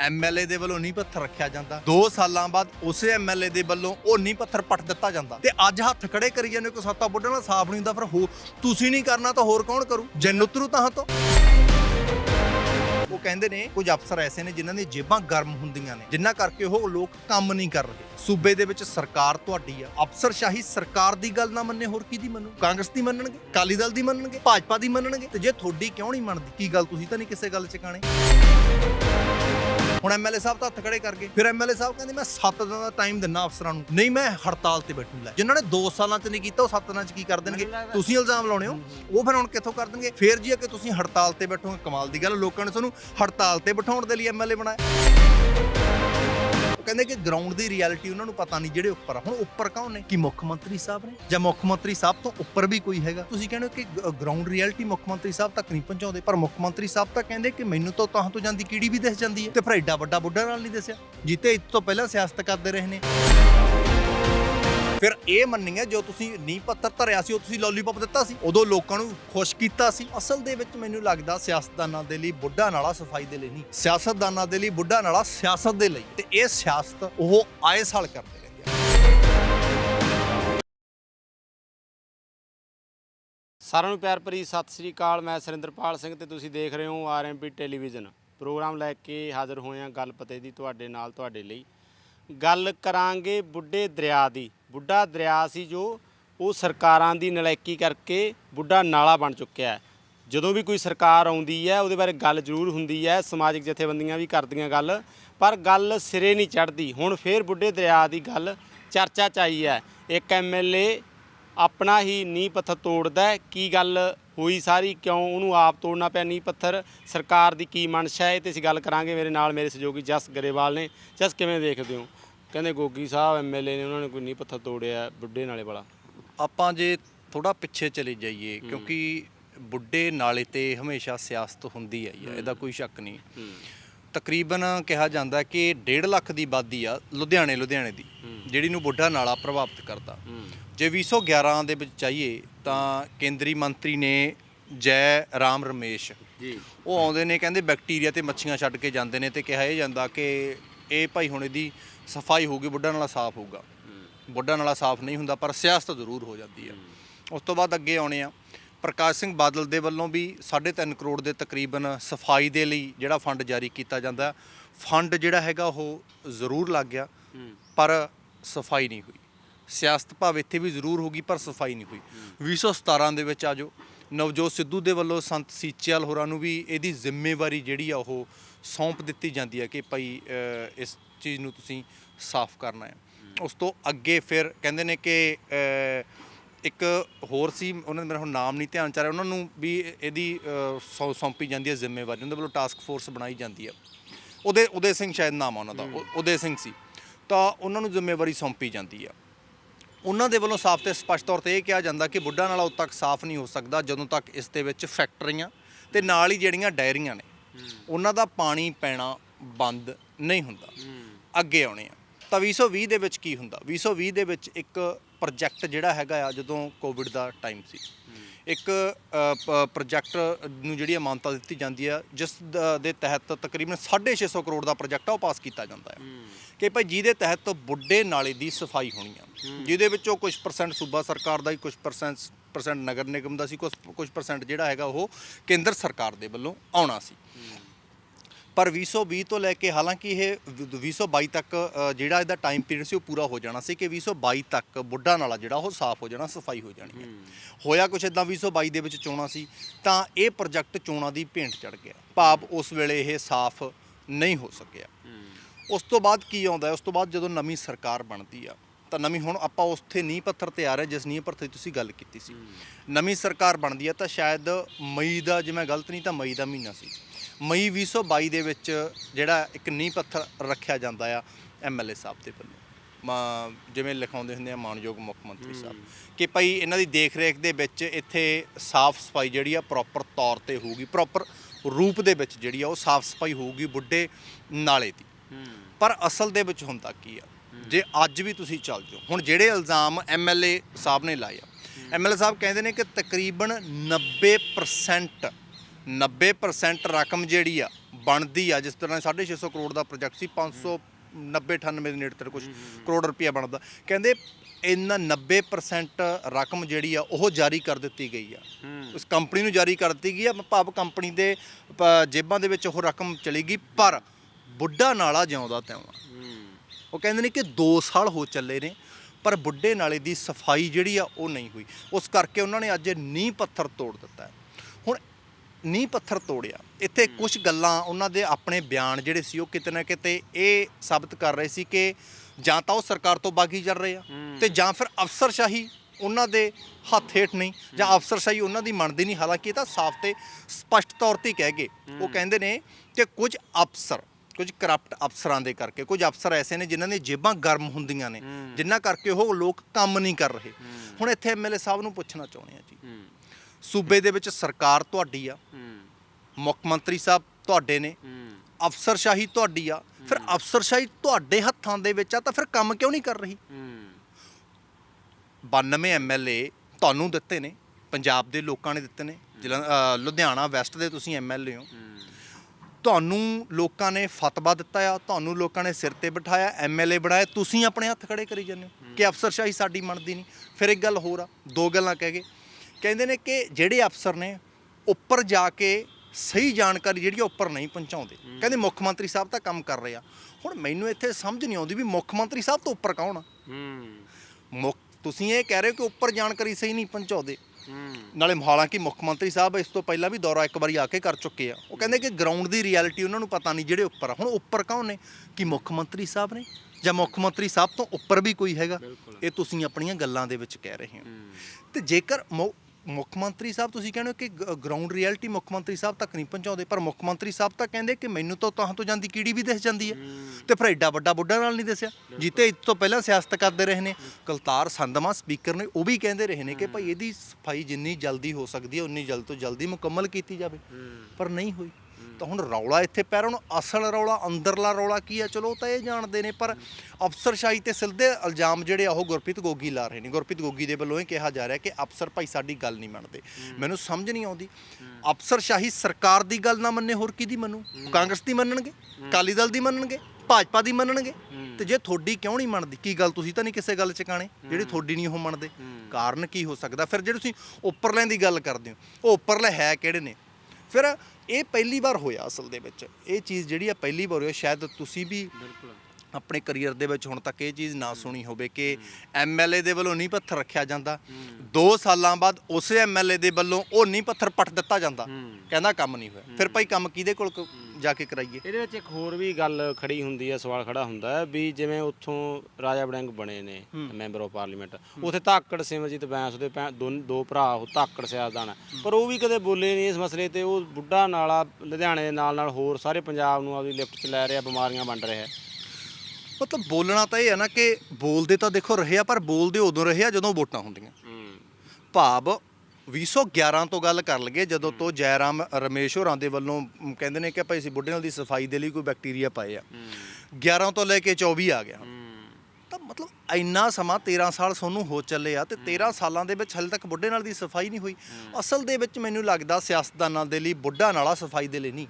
MLA ਦੇ ਵੱਲੋਂ ਨੀਂਹ ਪੱਥਰ ਰੱਖਿਆ ਜਾਂਦਾ। 2 ਸਾਲਾਂ ਬਾਅਦ ਉਸੇ ਐਮਐਲਏ ਦੇ ਵੱਲੋਂ ਉਹ ਨੀਂਹ ਪੱਥਰ ਪੱਟ ਦਿੱਤਾ ਜਾਂਦਾ। ਤੇ ਅੱਜ ਹੱਥ ਖੜੇ ਕਰੀ ਜਾਂਦੇ ਕੋ ਸੱਤਾ ਬੁੱਢਣ ਨਾਲ, ਸਾਫ਼ ਨਹੀਂ ਹੁੰਦਾ ਫਿਰ ਹੋ ਤੁਸੀਂ ਨਹੀਂ ਕਰਨਾ ਤਾਂ ਹੋਰ ਕੌਣ ਕਰੂ? ਜਿੰਨ ਉਤਰੂ ਤਾਂ ਤੋਂ ਉਹ ਕਹਿੰਦੇ ਨੇ ਕੁਝ ਅਫਸਰ ਐਸੇ ਨੇ ਜਿਨ੍ਹਾਂ ਦੀਆਂ ਜੇਬਾਂ ਗਰਮ ਹੁੰਦੀਆਂ ਨੇ, ਜਿਨ੍ਹਾਂ ਕਰਕੇ ਉਹ ਲੋਕ ਕੰਮ ਨਹੀਂ ਕਰ ਰਹੇ। ਸੂਬੇ ਦੇ ਵਿੱਚ ਸਰਕਾਰ ਤੁਹਾਡੀ ਆ। ਅਫਸਰਸ਼ਾਹੀ ਸਰਕਾਰ ਦੀ ਗੱਲ ਨਾ ਮੰਨੇ ਹੋਰ ਕਿਹਦੀ ਮੰਨੂ? ਕਾਂਗਰਸ ਦੀ ਮੰਨਣਗੇ? ਅਕਾਲੀ ਦਲ ਦੀ ਮੰਨਣਗੇ? ਭਾਜਪਾ ਦੀ ਮੰਨਣਗੇ? ਤੇ ਜੇ ਤੁਹਾਡੀ ਕਿਉਂ ਨਹੀਂ ਮੰਨਦੀ? ਕੀ ਗੱਲ ਤੁਸੀਂ ਤਾਂ ਨਹੀਂ ਕਿਸੇ ਗੱਲ 'ਚ ਕਾਣੇ? ਹੁਣ ਐਮਐਲਏ ਸਾਹਿਬ ਤਾਂ ਹੱਥ ਖੜੇ ਕਰ ਗਏ। ਫਿਰ ਐਮਐਲਏ ਸਾਹਿਬ ਕਹਿੰਦੇ ਮੈਂ 7 ਦਿਨਾਂ ਦਾ ਟਾਈਮ ਦਿੰਨਾ ਅਫਸਰਾਂ ਨੂੰ। ਨਹੀਂ ਮੈਂ ਹੜਤਾਲ ਤੇ ਬੈਠੂ ਲੈ। ਜਿਨ੍ਹਾਂ ਨੇ 2 ਸਾਲਾਂ 'ਚ ਨਹੀਂ ਕੀਤਾ ਉਹ 7 ਦਿਨਾਂ 'ਚ ਕੀ ਕਰ ਦੇਣਗੇ? ਤੁਸੀਂ ਇਲਜ਼ਾਮ ਲਾਉਣੇ ਹੋ। ਉਹ ਫਿਰ ਹੁਣ ਕਿੱਥੋਂ ਕਰ ਦੇਣਗੇ? ਫਿਰ ਜੀ ਕਿ ਤੁਸੀਂ ਹੜਤਾਲ ਤੇ ਬੈਠੋਗੇ। ਕਮਾਲ ਦੀ ਗੱਲ ਲੋਕਾਂ ਨੇ ਤੁਹਾਨੂੰ ਹੜਤਾਲ ਤੇ ਬਿਠਾਉਣ ਦੇ ਲਈ ਐਮਐਲਏ ਬਣਾਇਆ। ਉਹ ਕਹਿੰਦੇ ਕਿ ਗਰਾਊਂਡ ਦੀ ਰਿਐਲਿਟੀ ਉਹਨਾਂ ਨੂੰ ਪਤਾ ਨਹੀਂ ਜਿਹੜੇ ਉੱਪਰ ਆ। ਹੁਣ ਉੱਪਰ ਕੌਣ ਨੇ? ਕਿ ਮੁੱਖ ਮੰਤਰੀ ਸਾਹਿਬ ਨੇ? ਜਾਂ ਮੁੱਖ ਮੰਤਰੀ ਸਾਹਿਬ ਤੋਂ ਉੱਪਰ ਵੀ ਕੋਈ ਹੈਗਾ? ਤੁਸੀਂ ਕਹਿੰਦੇ ਹੋ ਕਿ ਗਰਾਊਂਡ ਰਿਐਲਿਟੀ ਮੁੱਖ ਮੰਤਰੀ ਸਾਹਿਬ ਤੱਕ ਨਹੀਂ ਪਹੁੰਚਾਉਂਦੇ, ਪਰ ਮੁੱਖ ਮੰਤਰੀ ਸਾਹਿਬ ਤਾਂ ਕਹਿੰਦੇ ਕਿ ਮੈਨੂੰ ਤਾਂ ਤਾਂ ਤੋਂ ਜਾਂਦੀ ਕੀੜੀ ਵੀ ਦਿਸ ਜਾਂਦੀ ਹੈ। ਤੇ ਫਿਰ ਐਡਾ ਵੱਡਾ ਬੁੱਢਾ ਨਾਲ ਨਹੀਂ ਦੱਸਿਆ। ਜਿੱਤੇ, ਇਸ ਤੋਂ ਪਹਿਲਾਂ ਸਿਆਸਤ ਕਰਦੇ ਰਹੇ ਨੇ। ਫਿਰ ਇਹ ਮੰਨੀਏ ਜੋ ਤੁਸੀਂ ਨੀਂਹ ਪੱਥਰ ਧਰਿਆ ਸੀ, ਉਹ ਤੁਸੀਂ ਲੋਲੀਪੌਪ ਦਿੱਤਾ ਸੀ। ਉਦੋਂ ਲੋਕਾਂ ਨੂੰ ਖੁਸ਼ ਕੀਤਾ ਸੀ। ਅਸਲ ਦੇ ਵਿੱਚ ਮੈਨੂੰ ਲੱਗਦਾ ਸਿਆਸਤਦਾਨਾਂ ਦੇ ਲਈ ਬੁੱਢਾ ਨਾਲਾ ਸਫ਼ਾਈ ਦੇ ਲਈ ਨਹੀਂ। ਸਿਆਸਤਦਾਨਾਂ ਦੇ ਲਈ ਬੁੱਢਾ ਨਾਲਾ ਸਿਆਸਤ ਦੇ ਲਈ। ਤੇ ਇਹ ਸਿਆਸਤ ਉਹ ਆਏ ਸਾਲ ਕਰਦੇ ਸਾਰਿਆਂ ਨੂੰ ਪਿਆਰ ਭਰੀ ਸਤਿ ਸ੍ਰੀ ਅਕਾਲ। ਮੈਂ ਸੁਰਿੰਦਰਪਾਲ ਸਿੰਘ ਤੇ ਤੁਸੀਂ ਦੇਖ ਰਹੇ ਹੋ ਆਰਐਮਪੀ ਟੈਲੀਵਿਜ਼ਨ। ਪ੍ਰੋਗਰਾਮ ਲੈ ਕੇ ਹਾਜ਼ਰ ਹੋਏ ਹਾਂ ਗੱਲ ਪਤੇ ਦੀ ਤੁਹਾਡੇ ਨਾਲ, ਤੁਹਾਡੇ ਲਈ। ਗੱਲ ਕਰਾਂਗੇ ਬੁੱਢੇ ਦਰਿਆ ਦੀ। ਬੁੱਢਾ ਦਰਿਆ ਸੀ ਜੋ ਉਹ ਸਰਕਾਰਾਂ ਦੀ ਨਲਾਇਕੀ ਕਰਕੇ ਬੁੱਢਾ ਨਾਲਾ ਬਣ ਚੁੱਕਿਆ ਹੈ। ਜਦੋਂ ਵੀ ਕੋਈ ਸਰਕਾਰ ਆਉਂਦੀ ਹੈ, ਉਹਦੇ ਬਾਰੇ ਗੱਲ ਜ਼ਰੂਰ ਹੁੰਦੀ ਹੈ, ਸਮਾਜਿਕ ਜਥੇਬੰਦੀਆਂ ਵੀ ਕਰਦੀਆਂ ਗੱਲ, ਪਰ ਗੱਲ ਸਿਰੇ ਨਹੀਂ ਚੜਦੀ ਹੁਣ ਫੇਰ ਬੁੱਢੇ ਦਰਿਆ ਦੀ ਗੱਲ ਚਰਚਾ ਚ ਆਈ ਹੈ। ਇੱਕ ਐਮਐਲਏ ਆਪਣਾ ਹੀ ਨੀਂਹ ਪੱਥਰ ਤੋੜਦਾ ਕੀ ਗੱਲ ਹੋਈ ਸਾਰੀ? ਕਿਉਂ ਉਹਨੂੰ ਆਪ ਤੋੜਨਾ ਪਿਆ ਨੀਂਹ ਪੱਥਰ? ਸਰਕਾਰ ਦੀ ਕੀ ਮਨਸ਼ਾ ਹੈ? ਇਹ ਤੇ ਅਸੀਂ ਗੱਲ ਕਰਾਂਗੇ। ਮੇਰੇ ਨਾਲ ਮੇਰੇ ਸਹਿਯੋਗੀ ਜਸ ਗਰੇਵਾਲ ਨੇ। ਜਸ, ਕਿਵੇਂ ਦੇਖਦੇ ਹੋ? ਕਹਿੰਦੇ ਗੋਗੀ ਸਾਹਿਬ ਐਮਐਲਏ ਨੇ ਉਹਨਾਂ ਨੇ ਕੋਈ ਨੀਂਹ ਪੱਥਰ ਤੋੜਿਆ ਬੁੱਢੇ ਨਾਲੇ ਵਾਲਾ। ਆਪਾਂ ਜੇ ਥੋੜਾ ਪਿੱਛੇ ਚਲੇ ਜਾਈਏ ਕਿਉਂਕਿ ਬੁੱਢੇ ਨਾਲੇ ਤੇ ਹਮੇਸ਼ਾ ਸਿਆਸਤ ਹੁੰਦੀ ਆਈ ਹੈ ਇਹਦਾ ਕੋਈ ਸ਼ੱਕ ਨਹੀਂ। ਤਕਰੀਬਨ ਕਿਹਾ ਜਾਂਦਾ ਕਿ 1.5 ਲੱਖ ਦੀ ਆਬਾਦੀ ਆ ਲੁਧਿਆਣੇ ਲੁਧਿਆਣੇ ਦੀ ਜਿਹੜੀ ਨੂੰ ਬੁੱਢਾ ਨਾਲਾ ਪ੍ਰਭਾਵਿਤ ਕਰਦਾ। ਜੇ 2011 ਦੇ ਵਿੱਚ ਚਾਹੀਏ ਤਾਂ ਕੇਂਦਰੀ ਮੰਤਰੀ ਨੇ ਜੈ ਰਾਮ ਰਮੇਸ਼ ਜੀ। ਉਹ ਆਉਂਦੇ ਨੇ ਕਹਿੰਦੇ ਬੈਕਟੀਰੀਆ ਤੇ ਮੱਛੀਆਂ ਛੱਡ ਕੇ ਜਾਂਦੇ ਨੇ ਤੇ ਕਿਹਾ ਇਹ ਜਾਂਦਾ ਕਿ ਇਹ ਭਾਈ ਹੁਣ ਇਹਦੀ ਸਫ਼ਾਈ ਹੋਊਗੀ ਬੁੱਢਾ ਨਾਲਾ ਸਾਫ਼ ਹੋਊਗਾ। ਬੁੱਢਾ ਨਾਲਾ ਸਾਫ਼ ਨਹੀਂ ਹੁੰਦਾ ਪਰ ਸਿਆਸਤ ਜ਼ਰੂਰ ਹੋ ਜਾਂਦੀ ਹੈ। ਉਸ ਤੋਂ ਬਾਅਦ ਅੱਗੇ ਆਉਣੇ ਆ। ਪ੍ਰਕਾਸ਼ ਸਿੰਘ ਬਾਦਲ ਦੇ ਵੱਲੋਂ ਵੀ 3.5 ਕਰੋੜ ਦੇ ਤਕਰੀਬਨ ਸਫ਼ਾਈ ਦੇ ਲਈ ਜਿਹੜਾ ਫੰਡ ਜਾਰੀ ਕੀਤਾ ਜਾਂਦਾ ਫੰਡ ਜਿਹੜਾ ਹੈਗਾ ਉਹ ਜ਼ਰੂਰ ਲੱਗ ਗਿਆ ਪਰ ਸਫ਼ਾਈ ਨਹੀਂ ਹੋਈ। ਸਿਆਸਤ ਭਾਵ ਇੱਥੇ ਵੀ ਜ਼ਰੂਰ ਹੋਗੀ ਪਰ ਸਫ਼ਾਈ ਨਹੀਂ ਹੋਈ। 2017 ਦੇ ਵਿੱਚ ਆਜੋ ਨਵਜੋਤ ਸਿੱਧੂ ਦੇ ਵੱਲੋਂ ਸੰਤ ਸੀਚੇਵਾਲ ਹੋਰਾਂ ਨੂੰ ਵੀ ਇਹਦੀ ਜ਼ਿੰਮੇਵਾਰੀ ਜਿਹੜੀ ਆ ਉਹ ਸੌਂਪ ਦਿੱਤੀ ਜਾਂਦੀ ਹੈ ਕਿ ਭਾਈ ਇਸ ਚੀਜ਼ ਨੂੰ ਤੁਸੀਂ ਸਾਫ਼ ਕਰਨਾ ਹੈ। ਉਸ ਤੋਂ ਅੱਗੇ ਫਿਰ ਕਹਿੰਦੇ ਨੇ ਕਿ ਇੱਕ ਹੋਰ ਸੀ ਉਹਨਾਂ ਦਾ ਮੇਰਾ ਹੁਣ ਨਾਮ ਨਹੀਂ ਧਿਆਨ ਚ ਆ ਰਿਹਾ ਉਹਨਾਂ ਨੂੰ ਵੀ ਇਹਦੀ ਅ, ਸੌ- ਸੌਂਪੀ ਜਾਂਦੀ ਹੈ ਜ਼ਿੰਮੇਵਾਰੀ ਉਹਨਾਂ ਦੇ ਵੱਲੋਂ ਟਾਸਕ ਫੋਰਸ ਬਣਾਈ ਜਾਂਦੀ ਹੈ। ਉਹਦੇ ਉਦੇ ਸਿੰਘ ਸ਼ਾਇਦ ਨਾਮ ਆ ਉਹਨਾਂ ਦਾ ਉਹ- ਉਦੇ ਸਿੰਘ ਸੀ। ਤਾਂ ਉਹਨਾਂ ਨੂੰ ਜ਼ਿੰਮੇਵਾਰੀ ਸੌਂਪੀ ਜਾਂਦੀ ਆ ਉਹਨਾਂ ਦੇ ਵੱਲੋਂ ਸਾਫ਼ ਤੇ ਸਪਸ਼ਟ ਤੌਰ ਤੇ ਇਹ ਕਿਹਾ ਜਾਂਦਾ ਕਿ ਬੁੱਢਾ ਨਾਲਾ ਉਦੋਂ ਤੱਕ ਸਾਫ਼ ਨਹੀਂ ਹੋ ਸਕਦਾ ਜਦੋਂ ਤੱਕ ਇਸ ਦੇ ਵਿੱਚ ਫੈਕਟਰੀਆਂ ਤੇ ਨਾਲ ਹੀ ਜਿਹੜੀਆਂ ਡਾਇਰੀਆਂ ਨੇ ਉਹਨਾਂ ਦਾ ਪਾਣੀ ਪੈਣਾ ਬੰਦ ਨਹੀਂ ਹੁੰਦਾ। ਅੱਗੇ ਆਉਣੇ ਆ। ਤਾਂ 2020 ਦੇ ਵਿੱਚ ਕੀ ਹੁੰਦਾ? 2020 ਦੇ ਵਿੱਚ ਇੱਕ ਪ੍ਰੋਜੈਕਟ ਜਿਹੜਾ ਹੈਗਾ ਆ ਜਦੋਂ ਕੋਵਿਡ ਦਾ ਟਾਈਮ ਸੀ। ਇੱਕ ਪ੍ਰੋਜੈਕਟ ਨੂੰ ਜਿਹੜੀ ਮਾਨਤਾ ਦਿੱਤੀ ਜਾਂਦੀ ਆ ਜਿਸ ਦ- ਤਹਿਤ ਤਕਰੀਬਨ 650 ਕਰੋੜ ਦਾ ਪ੍ਰੋਜੈਕਟ ਆ ਉਹ ਪਾਸ ਕੀਤਾ ਜਾਂਦਾ ਹੈ। ਕਿ ਭਾਈ ਜਿਹਦੇ ਤਹਿਤ ਬੁੱਢੇ ਨਾਲੇ ਦੀ ਸਫ਼ਾਈ ਹੋਣੀ ਆ। ਜਿਹਦੇ ਵਿੱਚੋਂ ਕੁਝ ਪਰਸੈਂਟ ਸੂਬਾ ਸਰਕਾਰ ਦਾ ਹੀ ਕੁਝ ਪਰਸੈਂਟ ਪਰਸੈਂਟ ਨਗਰ ਨਿਗਮ ਦਾ ਸੀ ਕੁਝ ਕੁਝ ਪਰਸੈਂਟ ਜਿਹੜਾ ਹੈਗਾ ਉਹ ਕੇਂਦਰ ਸਰਕਾਰ ਦੇ ਵੱਲੋਂ ਆਉਣਾ ਸੀ। ਪਰ 2020 ਤੋਂ ਲੈ ਕੇ ਹਾਲਾਂਕਿ ਇਹ 2022 ਤੱਕ ਜਿਹੜਾ ਇਹਦਾ ਟਾਈਮ ਪੀਰੀਅਡ ਸੀ ਉਹ ਪੂਰਾ ਹੋ ਜਾਣਾ ਸੀ ਕਿ 2022 ਤੱਕ ਬੁੱਢਾ ਨਾਲਾ ਜਿਹੜਾ ਉਹ ਸਾਫ਼ ਹੋ ਜਾਣਾ ਸਫ਼ਾਈ ਹੋ ਜਾਣੀ ਹੈ। ਹੋਇਆ ਕੁਛ ਇਦਾਂ 2022 ਦੇ ਵਿੱਚ ਚੋਣਾਂ ਸੀ ਤਾਂ ਇਹ ਪ੍ਰੋਜੈਕਟ ਚੋਣਾਂ ਦੀ ਭੇਂਟ ਚੜ ਗਿਆ। ਭਾਵ ਉਸ ਵੇਲੇ ਇਹ ਸਾਫ਼ ਨਹੀਂ ਹੋ ਸਕਿਆ। ਉਸ ਤੋਂ ਬਾਅਦ ਕੀ ਆਉਂਦਾ? ਉਸ ਤੋਂ ਬਾਅਦ ਜਦੋਂ ਨਵੀਂ ਸਰਕਾਰ ਬਣਦੀ ਆ ਤਾਂ ਨਵੀਂ ਹੁਣ ਆਪਾਂ ਉੱਥੇ ਨੀਂਹ ਪੱਥਰ ਤੇ ਆ ਰਹੇ ਜਿਸ ਨੀਂਹ ਪੱਥਰ ਤੁਸੀਂ ਗੱਲ ਕੀਤੀ ਸੀ। ਨਵੀਂ ਸਰਕਾਰ ਬਣਦੀ ਆ ਤਾਂ ਸ਼ਾਇਦ ਮਈ ਦਾ ਜੇ ਮੈਂ ਗਲਤ ਨਹੀਂ ਤਾਂ ਮਈ ਦਾ ਮਹੀਨਾ ਸੀ। ਮਈ 2022 ਦੇ ਵਿੱਚ ਜਿਹੜਾ ਇੱਕ ਨੀਂਹ ਪੱਥਰ ਰੱਖਿਆ ਜਾਂਦਾ ਆ ਐਮਐਲਏ ਸਾਹਿਬ ਦੇ ਵੱਲੋਂ। ਮਾ ਜਿਵੇਂ ਲਿਖਾਉਂਦੇ ਹੁੰਦੇ ਆ ਮਾਨਯੋਗ ਮੁੱਖ ਮੰਤਰੀ ਸਾਹਿਬ। ਕਿ ਭਾਈ ਇਹਨਾਂ ਦੀ ਦੇਖ ਰੇਖ ਦੇ ਵਿੱਚ ਇੱਥੇ ਸਾਫ਼ ਸਫ਼ਾਈ ਜਿਹੜੀ ਆ ਪ੍ਰੋਪਰ ਤੌਰ ਤੇ ਹੋਊਗੀ ਪ੍ਰੋਪਰ ਰੂਪ ਦੇ ਵਿੱਚ ਜਿਹੜੀ ਆ ਉਹ ਸਾਫ਼ ਸਫ਼ਾਈ ਹੋਊਗੀ ਬੁੱਢੇ ਨਾਲੇ ਦੀ। ਪਰ ਅਸਲ ਦੇ ਵਿੱਚ ਹੁੰਦਾ ਕੀ ਆ ਜੇ ਅੱਜ ਵੀ ਤੁਸੀਂ ਚੱਲ ਜਾਓ ਹੁਣ ਜਿਹੜੇ ਇਲਜ਼ਾਮ ਐਮਐਲਏ ਸਾਹਿਬ ਨੇ ਲਾਏ ਆ ਐਮਐਲਏ ਸਾਹਿਬ ਕਹਿੰਦੇ ਨੇ ਕਿ ਤਕਰੀਬਨ 90% 90% ਰਕਮ ਜਿਹੜੀ ਆ ਬਣਦੀ ਆ ਜਿਸ ਤਰ੍ਹਾਂ 650 ਕਰੋੜ ਦਾ ਪ੍ਰੋਜੈਕਟ ਸੀ 590 98 ਦੇ ਨੇੜੇ ਤੇ ਕੁਝ ਕਰੋੜ ਰੁਪਇਆ ਬਣਦਾ। ਕਹਿੰਦੇ ਇੰਨਾ 90% ਰਕਮ ਜਿਹੜੀ ਆ ਉਹ ਜਾਰੀ ਕਰ ਦਿੱਤੀ ਗਈ ਆ। ਉਸ ਕੰਪਨੀ ਨੂੰ ਜਾਰੀ ਕਰ ਦਿੱਤੀ ਗਈ ਆ ਭਾਵ ਕੰਪਨੀ ਦੇ ਜੇਬਾਂ ਦੇ ਵਿੱਚ ਉਹ ਰਕਮ ਚਲੀ ਗਈ ਪਰ ਬੁੱਢਾ ਨਾਲਾ ਜਿਉਂਦਾ ਤਿਉਂ ਉਹ ਕਹਿੰਦੇ ਨੇ ਕਿ 2 ਸਾਲ ਹੋ ਚੱਲੇ ਨੇ ਪਰ ਬੁੱਢੇ ਨਾਲੇ ਦੀ ਸਫ਼ਾਈ ਜਿਹੜੀ ਆ ਉਹ ਨਹੀਂ ਹੋਈ। ਉਸ ਕਰਕੇ ਉਹਨਾਂ ਨੇ ਅੱਜ ਨੀਂਹ ਪੱਥਰ ਤੋੜ ਦਿੱਤਾ। ਹੁਣ ਨੀਂਹ ਪੱਥਰ ਤੋੜਿਆ। ਇੱਥੇ ਕੁਝ ਗੱਲਾਂ ਉਹਨਾਂ ਦੇ ਆਪਣੇ ਬਿਆਨ ਜਿਹੜੇ ਸੀ ਉਹ ਕਿਤੇ ਨਾ ਕਿਤੇ ਇਹ ਸਾਬਤ ਕਰ ਰਹੇ ਸੀ ਕਿ ਜਾਂ ਤਾਂ ਉਹ ਸਰਕਾਰ ਤੋਂ ਬਾਗੀ ਚੱਲ ਰਹੇ ਆ ਤੇ ਜਾਂ ਫਿਰ ਅਫਸਰਸ਼ਾਹੀ ਉਹਨਾਂ ਦੇ ਹੱਥ ਹੇਠ ਨਹੀਂ ਜਾਂ ਅਫਸਰਸ਼ਾਹੀ ਉਹਨਾਂ ਦੀ ਮੰਨਦੀ ਨਹੀਂ। ਹਾਲਾਂਕਿ ਇਹ ਤਾਂ ਸਾਫ਼ ਤੇ ਸਪਸ਼ਟ ਤੌਰ ਤੇ ਕਹਿ ਗਏ। ਉਹ ਕਹਿੰਦੇ ਨੇ ਕਿ ਕੁਝ ਅਫਸਰ ਕੁਝ ਕਰਪਟ ਅਫਸਰਾਂ ਦੇ ਕਰਕੇ ਕੁਝ ਅਫਸਰ ਐਸੇ ਨੇ ਜਿਨ੍ਹਾਂ ਦੀਆਂ ਜੇਬਾਂ ਗਰਮ ਹੁੰਦੀਆਂ ਨੇ ਜਿਨ੍ਹਾਂ ਕਰਕੇ ਉਹ ਲੋਕ ਕੰਮ ਨਹੀਂ ਕਰ ਰਹੇ। ਹੁਣ ਇੱਥੇ ਐਮਐਲਏ ਸਾਹਿਬ ਨੂੰ ਪੁੱਛਣਾ ਚਾਹੁੰਦੇ ਆ ਜੀ। ਸੂਬੇ ਦੇ ਵਿੱਚ ਸਰਕਾਰ ਤੁਹਾਡੀ ਆ। ਮੁੱਖ ਮੰਤਰੀ ਸਾਹਿਬ ਤੁਹਾਡੇ ਨੇ। ਅਫਸਰਸ਼ਾਹੀ ਤੁਹਾਡੀ ਆ। ਫਿਰ ਅਫਸਰਸ਼ਾਹੀ ਤੁਹਾਡੇ ਹੱਥਾਂ ਦੇ ਵਿੱਚ ਆ ਤਾਂ ਫਿਰ ਕੰਮ ਕਿਉਂ ਨਹੀਂ ਕਰ ਰਹੀ? 92 ਐਮਐਲਏ ਤੁਹਾਨੂੰ ਦਿੱਤੇ ਨੇ ਪੰਜਾਬ ਦੇ ਲੋਕਾਂ ਨੇ ਦਿੱਤੇ ਨੇ ਲੁਧਿਆਣਾ ਵੈਸਟ ਦੇ ਤੁਸੀਂ ਐਮਐਲਏ ਹੋ। ਤੁਹਾਨੂੰ ਲੋਕਾਂ ਨੇ ਫਤਵਾ ਦਿੱਤਾ ਆ ਤੁਹਾਨੂੰ ਲੋਕਾਂ ਨੇ ਸਿਰ ਤੇ ਬਿਠਾਇਆ ਐਮਐਲਏ ਬਣਾਇਆ ਤੁਸੀਂ ਆਪਣੇ ਹੱਥ ਖੜੇ ਕਰੀ ਜਾਂਦੇ ਹੋ ਕਿ ਅਫਸਰਸ਼ਾਹੀ ਸਾਡੀ ਮੰਨਦੀ ਨਹੀਂ। ਫਿਰ ਇੱਕ ਗੱਲ ਹੋਰ ਆ ਦੋ ਗੱਲਾਂ ਕਹਿ ਗਏ ਕਹਿੰਦੇ ਨੇ ਕਿ ਜਿਹੜੇ ਅਫਸਰ ਨੇ ਉੱਪਰ ਜਾ ਕੇ ਸਹੀ ਜਾਣਕਾਰੀ ਜਿਹੜੀ ਆ ਉੱਪਰ ਨਹੀਂ ਪਹੁੰਚਾਉਂਦੇ। ਕਹਿੰਦੇ ਮੁੱਖ ਮੰਤਰੀ ਸਾਹਿਬ ਤਾਂ ਕੰਮ ਕਰ ਰਹੇ ਆ। ਹੁਣ ਮੈਨੂੰ ਇੱਥੇ ਸਮਝ ਨਹੀਂ ਆਉਂਦੀ ਵੀ ਮੁੱਖ ਮੰਤਰੀ ਸਾਹਿਬ ਤੋਂ ਉੱਪਰ ਕੌਣ ਆ। ਮੁੱਖ ਤੁਸੀਂ ਇਹ ਕਹਿ ਰਹੇ ਹੋ ਕਿ ਉੱਪਰ ਜਾਣਕਾਰੀ ਸਹੀ ਨਹੀਂ ਪਹੁੰਚਾਉਂਦੇ। ਨਾਲੇ ਹਾਲਾਂਕਿ ਮੁੱਖ ਮੰਤਰੀ ਸਾਹਿਬ ਇਸ ਤੋਂ ਪਹਿਲਾਂ ਵੀ ਦੌਰਾ ਇੱਕ ਵਾਰੀ ਆ ਕੇ ਕਰ ਚੁੱਕੇ ਆ। ਉਹ ਕਹਿੰਦੇ ਕਿ ਗਰਾਊਂਡ ਦੀ ਰਿਐਲਿਟੀ ਉਹਨਾਂ ਨੂੰ ਪਤਾ ਨਹੀਂ ਜਿਹੜੇ ਉੱਪਰ ਆ। ਹੁਣ ਉੱਪਰ ਕੌਣ ਨੇ? ਕਿ ਮੁੱਖ ਮੰਤਰੀ ਸਾਹਿਬ ਨੇ? ਜਾਂ ਮੁੱਖ ਮੰਤਰੀ ਸਾਹਿਬ ਤੋਂ ਉੱਪਰ ਵੀ ਕੋਈ ਹੈਗਾ? ਇਹ ਤੁਸੀਂ ਆਪਣੀਆਂ ਗੱਲਾਂ ਦੇ ਵਿੱਚ ਕਹਿ ਰਹੇ ਹੋ। ਤੇ ਜੇਕਰ ਮੁੱਖ ਮੰਤਰੀ ਸਾਹਿਬ ਤੁਸੀਂ ਕਹਿੰਦੇ ਹੋ ਕਿ ਗਰਾਊਂਡ ਰਿਐਲਿਟੀ ਮੁੱਖ ਮੰਤਰੀ ਸਾਹਿਬ ਤੱਕ ਨਹੀਂ ਪਹੁੰਚਾਉਂਦੇ ਪਰ ਮੁੱਖ ਮੰਤਰੀ ਸਾਹਿਬ ਤਾਂ ਕਹਿੰਦੇ ਕਿ ਮੈਨੂੰ ਤਾਂ ਤਾਂ ਤੋਂ ਜਾਂਦੀ ਕੀੜੀ ਵੀ ਦਿਸ ਜਾਂਦੀ ਹੈ ਤੇ ਫਿਰ ਐਡਾ ਵੱਡਾ ਬੁੱਢਾ ਨਾਲ ਨਹੀਂ ਦੱਸਿਆ। ਜਿੱਤੇ ਇਸ ਤੋਂ ਪਹਿਲਾਂ ਸਿਆਸਤ ਕਰਦੇ ਰਹੇ ਨੇ ਕਲਤਾਰ ਸੰਧਮਾ ਸਪੀਕਰ ਨੇ ਉਹ ਵੀ ਕਹਿੰਦੇ ਰਹੇ ਨੇ ਕਿ ਭਾਈ ਇਹਦੀ ਸਫ਼ਾਈ ਜਿੰਨੀ ਜਲਦੀ ਹੋ ਸਕਦੀ ਹੈ ਉਨੀ ਜਲਦ ਤੋਂ ਜਲਦੀ ਮੁਕੰਮਲ ਕੀਤੀ ਜਾਵੇ। ਪਰ ਨਹੀਂ ਹੋਈ। ਤਾਂ ਹੁਣ ਰੌਲਾ ਇੱਥੇ ਪੈ ਰਿਹਾ ਹੁਣ ਅਸਲ ਰੌਲਾ ਅੰਦਰਲਾ ਰੌਲਾ ਕੀ ਆ? ਚਲੋ ਤਾਂ ਇਹ ਜਾਣਦੇ ਨੇ ਪਰ ਅਫਸਰਸ਼ਾਹੀ ਤੇ ਸਿੱਧੇ ਇਲਜ਼ਾਮ ਜਿਹੜੇ ਆ ਉਹ ਗੁਰਪ੍ਰੀਤ ਗੋਗੀ ਲਾ ਰਹੇ ਨੇ। ਗੁਰਪ੍ਰੀਤ ਗੋਗੀ ਦੇ ਵੱਲੋਂ ਇਹ ਕਿਹਾ ਜਾ ਰਿਹਾ ਕਿ ਅਫਸਰ ਭਾਈ ਸਾਡੀ ਗੱਲ ਨਹੀਂ ਮੰਨਦੇ। ਮੈਨੂੰ ਸਮਝ ਨਹੀਂ ਆਉਂਦੀ। ਅਫਸਰਸ਼ਾਹੀ ਸਰਕਾਰ ਦੀ ਗੱਲ ਨਾ ਮੰਨੇ ਹੋਰ ਕਿਹਦੀ ਮੰਨੂ? ਕਾਂਗਰਸ ਦੀ ਮੰਨਣਗੇ ਅਕਾਲੀ ਦਲ ਦੀ ਮੰਨਣਗੇ ਭਾਜਪਾ ਦੀ ਮੰਨਣਗੇ। ਤੇ ਜੇ ਤੁਹਾਡੀ ਕਿਉਂ ਨਹੀਂ ਮੰਨਦੀ? ਕੀ ਗੱਲ ਤੁਸੀਂ ਤਾਂ ਨਹੀਂ ਕਿਸੇ ਗੱਲ 'ਚ ਕਾਣੇ? ਜਿਹੜੀ ਤੁਹਾਡੀ ਨਹੀਂ ਉਹ ਮੰਨਦੇ। ਕਾਰਨ ਕੀ ਹੋ ਸਕਦਾ? ਫਿਰ ਜਿਹੜੇ ਤੁਸੀਂ ਉੱਪਰਲਿਆਂ ਦੀ ਗੱਲ ਕਰਦੇ ਹੋ ਉਹ ਉੱਪਰਲੇ ਹੈ ਕਿਹੜੇ ਨੇ? ਫਿਰ ਇਹ ਪਹਿਲੀ ਵਾਰ ਹੋਇਆ ਅਸਲ ਦੇ ਵਿੱਚ। ਇਹ ਚੀਜ਼ ਜਿਹੜੀ ਆ ਪਹਿਲੀ ਵਾਰ ਹੋਇਆ ਸ਼ਾਇਦ ਤੁਸੀਂ ਵੀ ਆਪਣੇ ਕੈਰੀਅਰ ਦੇ ਵਿੱਚ ਹੁਣ ਤੱਕ ਇਹ ਚੀਜ਼ ਨਾ ਸੁਣੀ ਹੋਵੇ ਕਿ ਐਮਐਲਏ ਦੇ ਵੱਲੋਂ ਨਹੀਂ ਪੱਥਰ ਰੱਖਿਆ ਜਾਂਦਾ। 2 ਸਾਲਾਂ ਬਾਅਦ ਉਸੇ ਐਮਐਲਏ ਦੇ ਵੱਲੋਂ ਉਹ ਨਹੀਂ ਪੱਥਰ ਪੱਟ ਦਿੱਤਾ ਜਾਂਦਾ। ਕਹਿੰਦਾ ਕੰਮ ਨਹੀਂ ਹੋਇਆ। ਫਿਰ ਭਾਈ ਕੰਮ ਕਿਹਦੇ ਕੋਲ ਕ- ਜਾ ਕੇ ਕਰਾਈਏ? ਇਹਦੇ ਵਿੱਚ ਇੱਕ ਹੋਰ ਵੀ ਗੱਲ ਖੜੀ ਹੁੰਦੀ ਹੈ ਸਵਾਲ ਖੜਾ ਹੁੰਦਾ ਹੈ ਵੀ ਜਿਵੇਂ ਉੱਥੋਂ ਰਾਜਾ ਵੜਿੰਗ ਬਣੇ ਨੇ ਮੈਂਬਰ ਆਫ ਪਾਰਲੀਮੈਂਟ। ਉੱਥੇ ਧਾਕੜ ਸਿਮਰਜੀਤ ਬੈਂਸ ਦੇ ਭੈਣ- ਦੋਨ- ਦੋ ਭਰਾ ਉਹ ਧਾਕੜ ਸਿਆਸਦਾਨ ਹੈ। ਪਰ ਉਹ ਵੀ ਕਦੇ ਬੋਲੇ ਨਹੀਂ ਇਸ ਮਸਲੇ ਤੇ। ਉਹ ਬੁੱਢਾ ਨਾਲਾ ਲੁਧਿਆਣੇ ਦੇ ਨਾਲ ਨਾਲ ਹੋਰ ਸਾਰੇ ਪੰਜਾਬ ਨੂੰ ਆਪਦੀ ਲਿਫਟ 'ਚ ਲੈ ਰਿਹਾ ਬਿਮਾਰੀਆਂ ਵੰਡ ਰਿਹਾ ਹੈ। ਮਤਲਬ ਬੋਲਣਾ ਤਾਂ ਇਹ ਹੈ ਨਾ ਕਿ ਬੋਲਦੇ ਤਾਂ ਦੇਖੋ ਰਹੇ ਆ ਪਰ ਬੋਲਦੇ ਉਦੋਂ ਰਹੇ ਆ ਜਦੋਂ ਵੋਟਾਂ ਹੁੰਦੀਆਂ। ਭਾਵ 2011 ਤੋਂ ਗੱਲ ਕਰ ਲਈਏ, ਜਦੋਂ ਤੋਂ ਜੈਰਾਮ ਰਮੇਸ਼ ਹੋਰਾਂ ਦੇ ਵੱਲੋਂ ਕਹਿੰਦੇ ਨੇ ਕਿ ਭਾਈ ਅਸੀਂ ਬੁੱਢੇ ਨਾਲ ਦੀ ਸਫ਼ਾਈ ਦੇ ਲਈ ਕੋਈ ਬੈਕਟੀਰੀਆ ਪਾਏ ਆ। 11 ਤੋਂ ਲੈ ਕੇ 24 ਆ ਗਿਆ। ਤਾਂ ਮਤਲਬ ਇੰਨਾ ਸਮਾਂ 13 ਸਾਲ ਸੋਨੂੰ ਹੋ ਚੱਲੇ ਆ ਤੇ 13 ਸਾਲਾਂ ਦੇ ਵਿੱਚ ਹਲੇ ਤੱਕ ਬੁੱਢੇ ਨਾਲ ਦੀ ਸਫ਼ਾਈ ਨਹੀਂ ਹੋਈ। ਅਸਲ ਦੇ ਵਿੱਚ ਮੈਨੂੰ ਲੱਗਦਾ ਸਿਆਸਤਦਾਨਾਂ ਦੇ ਲਈ ਬੁੱਢਾ ਨਾਲਾ ਸਫ਼ਾਈ ਦੇ ਲਈ ਨਹੀਂ।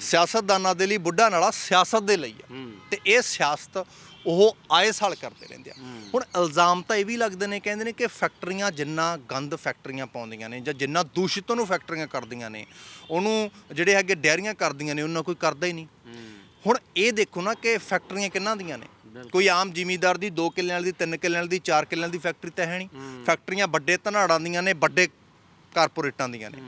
ਸਿਆਸਤਦਾਨਾਂ ਦੇ ਲਈ ਬੁੱਢਾ ਨਾਲਾ ਸਿਆਸਤ ਦੇ ਲਈ ਆ। ਤੇ ਇਹ ਸਿਆਸਤ ਉਹ ਆਏ ਸਾਲ ਕਰਦੇ ਰਹਿੰਦੇ ਆ। ਹੁਣ ਇਲਜ਼ਾਮ ਤਾਂ ਇਹ ਵੀ ਲੱਗਦੇ ਨੇ ਕਹਿੰਦੇ ਨੇ ਕਿ ਫੈਕਟਰੀਆਂ ਜਿੰਨਾ ਗੰਦ ਫੈਕਟਰੀਆਂ ਪਾਉਂਦੀਆਂ ਨੇ ਜਾਂ ਜਿੰਨਾ ਦੂਸ਼ਿਤ ਉਹਨੂੰ ਫੈਕਟਰੀਆਂ ਕਰਦੀਆਂ ਨੇ ਉਹਨੂੰ ਜਿਹੜੇ ਹੈਗੇ ਡੈਰੀਆਂ ਕਰਦੀਆਂ ਨੇ ਉਹਨਾਂ ਕੋਈ ਕਰਦਾ ਹੀ ਨਹੀਂ। ਹੁਣ ਇਹ ਦੇਖੋ ਨਾ ਕਿ ਫੈਕਟਰੀਆਂ ਕਿੰਨਾਂ ਦੀਆਂ ਨੇ। ਕੋਈ ਆਮ ਜ਼ਿਮੀਂਦਾਰ ਦੀ 2 ਕਿੱਲਿਆਂ ਦੀ 3 ਕਿੱਲਿਆਂ ਦੀ 4 ਕਿੱਲਿਆਂ ਦੀ ਫੈਕਟਰੀ ਤਾਂ ਹੈ ਨਹੀਂ। ਫੈਕਟਰੀਆਂ ਵੱਡੇ ਧਨਾੜਾਂ ਦੀਆਂ ਨੇ ਵੱਡੇ ਕਾਰਪੋਰੇਟਾਂ ਦੀਆਂ ਨੇ।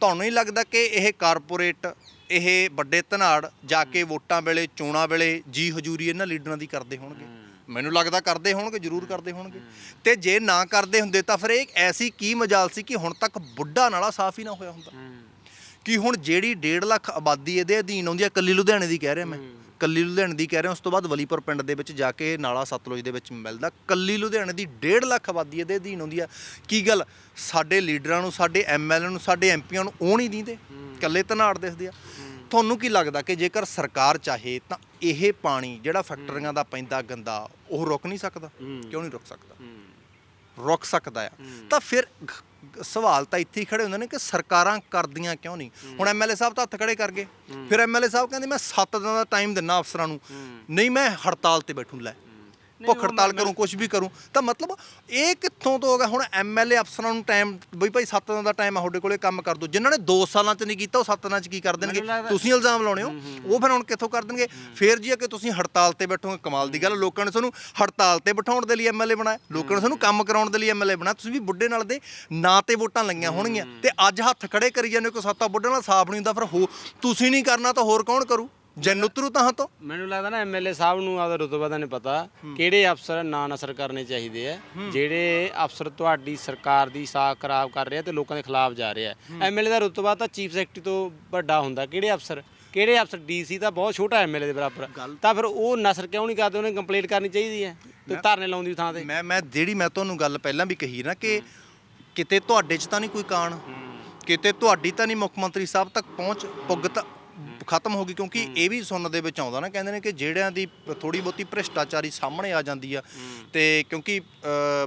ਤੁਹਾਨੂੰ ਨਹੀਂ ਲੱਗਦਾ ਕਿ ਇਹ ਕਾਰਪੋਰੇਟ ਇਹ ਵੱਡੇ ਧਨਾੜ ਜਾ ਕੇ ਵੋਟਾਂ ਵੇਲੇ ਚੋਣਾਂ ਵੇਲੇ ਜੀ ਹਜ਼ੂਰੀ ਇਹਨਾਂ ਲੀਡਰਾਂ ਦੀ ਕਰਦੇ ਹੋਣਗੇ। ਮੈਨੂੰ ਲੱਗਦਾ ਕਰਦੇ ਹੋਣਗੇ ਜ਼ਰੂਰ ਕਰਦੇ ਹੋਣਗੇ। ਤੇ ਜੇ ਨਾ ਕਰਦੇ ਹੁੰਦੇ ਤਾਂ ਫਿਰ ਇਹ ਐਸੀ ਕੀ ਮਜਾਲ ਸੀ ਕਿ ਹੁਣ ਤੱਕ ਬੁੱਢਾ ਨਾਲਾ ਸਾਫ਼ ਹੀ ਨਾ ਹੋਇਆ ਹੁੰਦਾ। ਕਿ ਹੁਣ ਜਿਹੜੀ 1.5 ਲੱਖ ਆਬਾਦੀ ਇਹਦੇ ਅਧੀਨ ਆਉਂਦੀ ਹੈ ਕੱਲੀ ਲੁਧਿਆਣੇ ਦੀ ਕਹਿ ਰਿਹਾ ਮੈਂ। ਕੱਲੀ ਲੁਧਿਆਣੇ ਦੀ ਕਹਿ ਰਿਹਾ ਉਸ ਤੋਂ ਬਾਅਦ ਵਲੀਪੁਰ ਪਿੰਡ ਦੇ ਵਿੱਚ ਜਾ ਕੇ ਨਾਲਾ ਸਤਲੁਜ ਦੇ ਵਿੱਚ ਮਿਲਦਾ। ਕੱਲੀ ਲੁਧਿਆਣੇ ਦੀ 1.5 ਲੱਖ ਆਬਾਦੀ ਇਹਦੇ ਅਧੀਨ ਆਉਂਦੀ ਆ। ਕੀ ਗੱਲ? ਸਾਡੇ ਲੀਡਰਾਂ ਨੂੰ ਸਾਡੇ ਐਮਐਲਏ ਨੂੰ ਸਾਡੇ ਐਮਪੀਆਂ ਨੂੰ ਉਹ ਨਹੀਂ ਦਿੰਦੇ? ਕੱਲੇ ਧਨਾੜ ਦਿਸਦੇ ਆ। ਤੁਹਾਨੂੰ ਕੀ ਲੱਗਦਾ ਕਿ ਜੇਕਰ ਸਰਕਾਰ ਚਾਹੇ ਤਾਂ ਇਹ ਪਾਣੀ ਜਿਹੜਾ ਫੈਕਟਰੀਆਂ ਦਾ ਪੈਂਦਾ ਗੰਦਾ ਉਹ ਰੁਕ ਨਹੀਂ ਸਕਦਾ? ਕਿਉਂ ਨਹੀਂ ਰੁਕ ਸਕਦਾ? ਰੁਕ ਸਕਦਾ ਆ। ਤਾਂ ਫਿਰ ਸਵਾਲ ਤਾਂ ਇੱਥੇ ਹੀ ਖੜੇ ਹੁੰਦੇ ਨੇ ਕਿ ਸਰਕਾਰਾਂ ਕਰਦੀਆਂ ਕਿਉਂ ਨਹੀਂ? ਹੁਣ ਐਮਐਲਏ ਸਾਹਿਬ ਤਾਂ ਹੱਥ ਖੜੇ ਕਰ ਗਏ। ਫਿਰ ਐਮਐਲਏ ਸਾਹਿਬ ਕਹਿੰਦੇ ਮੈਂ 7 ਦਿਨਾਂ ਦਾ ਟਾਈਮ ਦਿੰਨਾ ਅਫਸਰਾਂ ਨੂੰ। ਨਹੀਂ ਮੈਂ ਹੜਤਾਲ ਤੇ ਬੈਠੂ ਲੈ। ਭੁੱਖ ਹੜਤਾਲ ਕਰੂੰ ਕੁਝ ਵੀ ਕਰੂੰ। ਤਾਂ ਮਤਲਬ ਇਹ ਕਿੱਥੋਂ ਤੋਂ ਹੋ ਗਿਆ ਹੁਣ ਐਮਐਲਏ ਅਫਸਰਾਂ ਨੂੰ ਟਾਈਮ ਬਈ ਭਾਈ 7 ਦਿਨਾਂ ਦਾ ਟਾਈਮ ਆ ਤੁਹਾਡੇ ਕੋਲੇ ਕੰਮ ਕਰ ਦਿਓ ਜਿਨ੍ਹਾਂ ਨੇ 2 ਸਾਲਾਂ ਚ ਨਹੀਂ ਕੀਤਾ ਉਹ 7 ਦਿਨਾਂ ਚ ਕੀ ਕਰ ਦੇਣਗੇ? ਤੁਸੀਂ ਇਲਜ਼ਾਮ ਲਾਉਣੇ ਹੋ। ਉਹ ਫਿਰ ਹੁਣ ਕਿੱਥੋਂ ਕਰ ਦੇਣਗੇ? ਫੇਰ ਜੀ ਆ ਕਿ ਤੁਸੀਂ ਹੜਤਾਲ ਤੇ ਬੈਠੋਗੇ। ਕਮਾਲ ਦੀ ਗੱਲ ਲੋਕਾਂ ਨੇ ਤੁਹਾਨੂੰ ਹੜਤਾਲ ਤੇ ਬਿਠਾਉਣ ਦੇ ਲਈ ਐਮਐਲਏ ਬਣਾਇਆ। ਲੋਕਾਂ ਨੇ ਤੁਹਾਨੂੰ ਕੰਮ ਕਰਾਉਣ ਦੇ ਲਈ ਐਮਐਲਏ ਬਣਾਇਆ। ਤੁਸੀਂ ਵੀ ਬੁੱਢੇ ਨਾਲ ਦੇ ਨਾਂ ਤੇ ਵੋਟਾਂ ਲਈਆਂ ਹੋਣਗੀਆਂ। ਤੇ ਅੱਜ ਹੱਥ ਖੜੇ ਕਰੀ ਜਾਂਦੇ ਕੋ ਸਾਤਾ ਬੁੱਢੇ ਨਾਲ ਸਾਫ਼ ਨਹੀਂ ਹੁੰਦਾ। ਫਿਰ ਹੋ ਤੁਸੀਂ ਨਹੀਂ ਕਰਨਾ ਤਾਂ ਹੋਰ ਕੌਣ ਕਰੂ? ਜਨ ਉਤਰੂ ਤਾਂ ਤੋਂ? ਮੈਨੂੰ ਲੱਗਦਾ ਨਾ ਐਮਐਲਏ ਸਾਹਿਬ ਨੂੰ ਆਦਾ ਰੁਤਬਾ ਦਾ ਨਹੀਂ ਪਤਾ ਕਿਹੜੇ ਅਫਸਰ ਨਾਂ ਨਸਰ ਕਰਨੇ ਚਾਹੀਦੇ ਆ। ਜਿਹੜੇ ਅਫਸਰ ਤੁਹਾਡੀ ਸਰਕਾਰ ਦੀ ਸਾਖ ਖਰਾਬ ਕਰ ਰਿਹਾ ਤੇ ਲੋਕਾਂ ਦੇ ਖਿਲਾਫ ਜਾ ਰਿਹਾ। ਐਮਐਲਏ ਦਾ ਰੁਤਬਾ ਤਾਂ ਚੀਫ ਸੈਕਟਰੀ ਤੋਂ ਵੱਡਾ ਹੁੰਦਾ। ਕਿਹੜੇ ਅਫਸਰ ਕਿਹੜੇ ਅਫਸਰ ਡੀਸੀ ਤਾਂ ਬਹੁਤ ਛੋਟਾ ਐਮਐਲਏ ਦੇ ਬਰਾਬਰ। ਤਾਂ ਫਿਰ ਉਹ ਨਸਰ ਕਿਉਂ ਨਹੀਂ ਕਰਦੇ? ਉਹਨੇ ਕੰਪਲੇਂਟ ਕਰਨੀ ਚਾਹੀਦੀ ਹੈ ਤੇ ਧਰਨੇ ਲਾਉਣ ਦੀ ਥਾਂ ਤੇ। ਮੈਂ ਮੈਂ ਜਿਹੜੀ ਮੈਂ ਤੁਹਾਨੂੰ ਗੱਲ ਪਹਿਲਾਂ ਵੀ ਕਹੀ ਨਾ ਕਿ ਕਿਤੇ ਤੁਹਾਡੇ 'ਚ ਤਾਂ ਨਹੀਂ ਕੋਈ ਕਾਣ। ਕਿਤੇ ਤੁਹਾਡੀ ਤਾਂ ਨਹੀਂ ਮੁੱਖ ਮੰਤਰੀ ਸਾਹਿਬ ਤੱਕ ਪਹੁੰਚ ਪੁੱਗਤ ਖਤਮ ਹੋ ਗਈ ਕਿਉਂਕਿ ਇਹ ਵੀ ਸੁਣਨ ਦੇ ਵਿੱਚ ਆਉਂਦਾ ਨਾ ਕਹਿੰਦੇ ਨੇ ਕਿ ਜਿਹੜਿਆਂ ਦੀ ਥੋੜੀ ਬਹੁਤੀ ਭ੍ਰਿਸ਼ਟਾਚਾਰੀ ਸਾਹਮਣੇ ਆ ਜਾਂਦੀ ਆ ਤੇ ਕਿਉਂਕਿ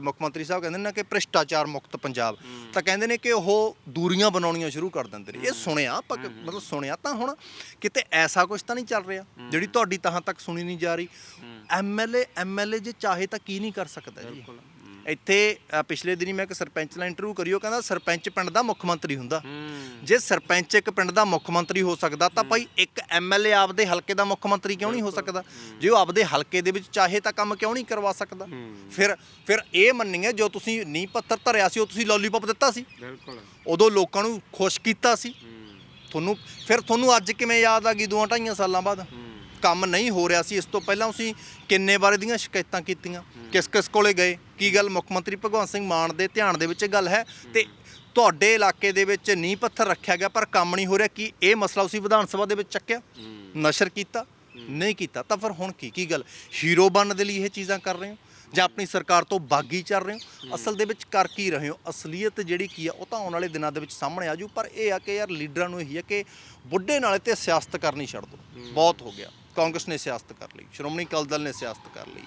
ਮੁੱਖ ਮੰਤਰੀ ਸਾਹਿਬ ਕਹਿੰਦੇ ਨੇ ਕਿ ਭ੍ਰਿਸ਼ਟਾਚਾਰ ਮੁਕਤ ਪੰਜਾਬ। ਤਾਂ ਕਹਿੰਦੇ ਨੇ ਕਿ ਉਹ ਦੂਰੀਆਂ ਬਣਾਉਣੀਆਂ ਸ਼ੁਰੂ ਕਰ ਦਿੰਦੇ ਨੇ। ਇਹ ਸੁਣਿਆ ਆਪਾਂ ਮਤਲਬ ਸੁਣਿਆ ਤਾਂ ਹੁਣ ਕਿਤੇ ਐਸਾ ਕੁਝ ਤਾਂ ਨਹੀਂ ਚੱਲ ਰਿਹਾ ਜਿਹੜੀ ਤੁਹਾਡੀ ਤਹਾਂ ਤੱਕ ਸੁਣੀ ਨਹੀਂ ਜਾ ਰਹੀ। ਐਮਐਲਏ ਐਮਐਲਏ ਜੇ ਚਾਹੇ ਤਾਂ ਕੀ ਨਹੀਂ ਕਰ ਸਕਦਾ ਜੀ। ਇੱਥੇ ਅ, ਪਿਛਲੇ ਦਿਨੀ ਮੈਂ ਇੱਕ ਸਰਪੰਚ ਨਾਲ ਇੰਟਰਵਿਊ ਕਰੀ ਉਹ ਕਹਿੰਦਾ ਸਰਪੰਚ ਪਿੰਡ ਦਾ ਮੁੱਖ ਮੰਤਰੀ ਹੁੰਦਾ। ਜੇ ਸਰਪੰਚ ਇੱਕ ਪਿੰਡ ਦਾ ਮੁੱਖ ਮੰਤਰੀ ਹੋ ਸਕਦਾ ਤਾਂ ਭਾਈ ਇੱਕ ਐਮਐਲਏ ਆਪਦੇ ਹਲਕੇ ਦਾ ਮੁੱਖ ਮੰਤਰੀ ਕਿਉਂ ਨਹੀਂ ਹੋ ਸਕਦਾ? ਜੇ ਉਹ ਆਪਦੇ ਹਲਕੇ ਦੇ ਵਿੱਚ ਚਾਹੇ ਤਾਂ ਕੰਮ ਕਿਉਂ ਨਹੀਂ ਕਰਵਾ ਸਕਦਾ? ਫਿਰ ਫਿਰ ਇਹ ਮੰਨੀਏ ਜੋ ਤੁਸੀਂ ਨੀਂਹ ਪੱਥਰ ਧਰਿਆ ਸੀ ਉਹ ਤੁਸੀਂ ਲੋਲੀਪੌਪ ਦਿੱਤਾ ਸੀ। ਬਿਲਕੁਲ। ਉਦੋਂ ਲੋਕਾਂ ਨੂੰ ਖੁਸ਼ ਕੀਤਾ ਸੀ। ਤੁਹਾਨੂੰ ਫਿਰ ਤੁਹਾਨੂੰ ਅੱਜ ਕਿਵੇਂ ਯਾਦ ਆ ਗਈ ਦੋ ਢਾਈਆਂ ਸਾਲਾਂ ਬਾਅਦ? ਕੰਮ ਨਹੀਂ ਹੋ ਰਿਹਾ ਸੀ, ਇਸ ਤੋਂ ਪਹਿਲਾਂ ਤੁਸੀਂ ਕਿੰਨੇ ਵਾਰ ਦੀਆਂ ਸ਼ਿਕਾਇਤਾਂ ਕੀਤੀਆਂ? ਕਿਸ ਕਿਸ ਕੋਲੇ ਗਏ? ਕੀ ਗੱਲ ਮੁੱਖ ਮੰਤਰੀ ਭਗਵੰਤ ਸਿੰਘ ਮਾਨ ਦੇ ਧਿਆਨ ਦੇ ਵਿੱਚ ਇਹ ਗੱਲ ਹੈ? ਤੇ ਤੁਹਾਡੇ ਇਲਾਕੇ ਦੇ ਵਿੱਚ ਨੀਂਹ ਪੱਥਰ ਰੱਖਿਆ ਗਿਆ, ਪਰ ਕੰਮ ਨਹੀਂ ਹੋ ਰਿਹਾ, ਕੀ ਇਹ ਮਸਲਾ ਤੁਸੀਂ ਵਿਧਾਨ ਸਭਾ ਦੇ ਵਿੱਚ ਚੱਕਿਆ? ਨਸ਼ਰ ਕੀਤਾ? ਨਹੀਂ ਕੀਤਾ। ਤਾਂ ਫਿਰ ਹੁਣ ਕੀ? ਕੀ ਗੱਲ? ਹੀਰੋ ਬਣਨ ਦੇ ਲਈ ਇਹ ਚੀਜ਼ਾਂ ਕਰ ਰਹੇ ਹੋ? ਜਾਂ ਆਪਣੀ ਸਰਕਾਰ ਤੋਂ ਬਾਗੀ ਚੱਲ ਰਹੇ ਹੋ? ਅਸਲ ਦੇ ਵਿੱਚ ਕਰ ਕੀ ਰਹੇ ਹੋ? ਅਸਲੀਅਤ ਜਿਹੜੀ ਕੀ ਆ, ਉਹ ਤਾਂ ਆਉਣ ਵਾਲੇ ਦਿਨਾਂ ਦੇ ਵਿੱਚ ਸਾਹਮਣੇ ਆ ਜੂ ਪਰ ਇਹ ਆ ਕਿ ਯਾਰ ਲੀਡਰਾਂ ਨੂੰ ਇਹੀ ਆ ਕਿ ਬੁੱਢੇ ਨਾਲੇ ਤੇ ਸਿਆਸਤ ਕਰਨੀ ਛੱਡ ਦਿਓ। ਬਹੁਤ ਹੋ ਗਿਆ। ਕਾਂਗਰਸ ਨੇ ਸਿਆਸਤ ਕਰ ਲਈ ਸ਼੍ਰੋਮਣੀ ਅਕਾਲੀ ਦਲ ਨੇ ਸਿਆਸਤ ਕਰ ਲਈ